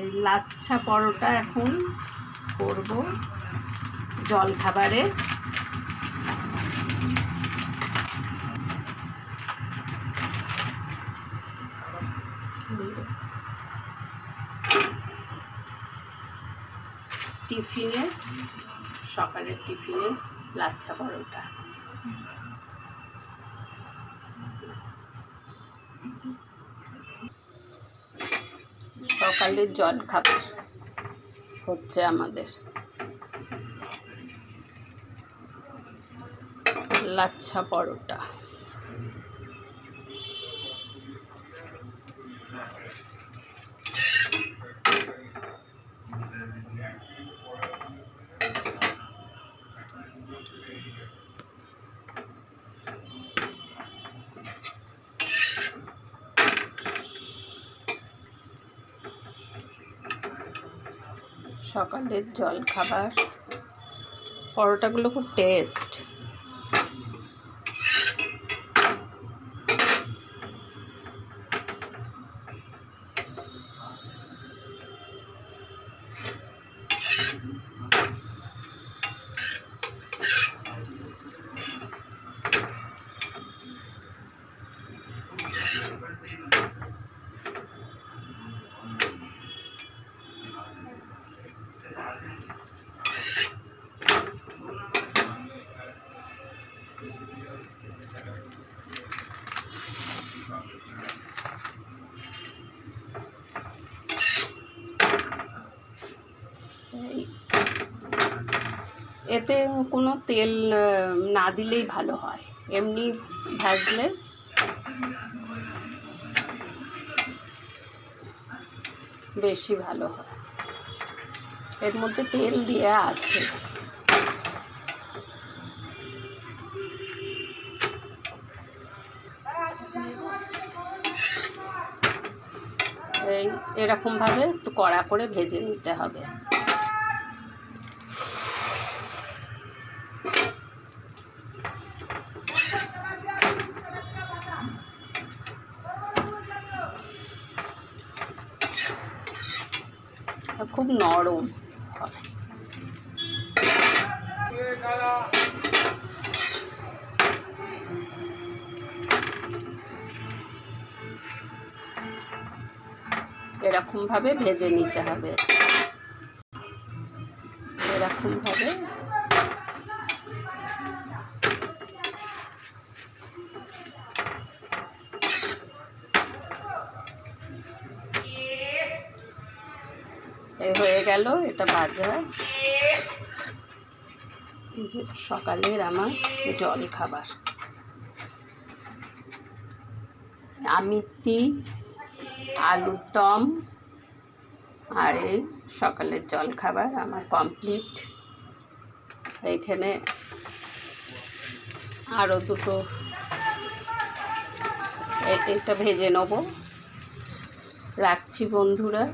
এই লাচ্ছা পরোটা এখন করব জল খাবারে টিফিনে সকালের টিফিনে লাচ্ছা পরোটা। সকালের জল খাবার হচ্ছে আমাদের। লাচ্ছা পরোটা। সকালের জল খাবার পরোটাগুলো খুব টেস্ট এতে কোনো তেল না দিলেই ভালো হয়। এমনি ভাজলে বেশি ভালো হয়। এর মধ্যে তেল দেওয়া আছে। এই এরকমভাবে একটু কড়া করে ভেজে নিতে হবে। খুব নরম এরকমভাবে ভেজে নিতে হবে। এরকমভাবে এই হয়ে গেল, এটা ভাজা সকালের আমার জল খাবার আমিত্তি আলুর দম, আর এই সকালের জল খাবার আমার কমপ্লিট। এইখানে আরও দুটো এটা ভেজে নেব। রাখছি বন্ধুরা।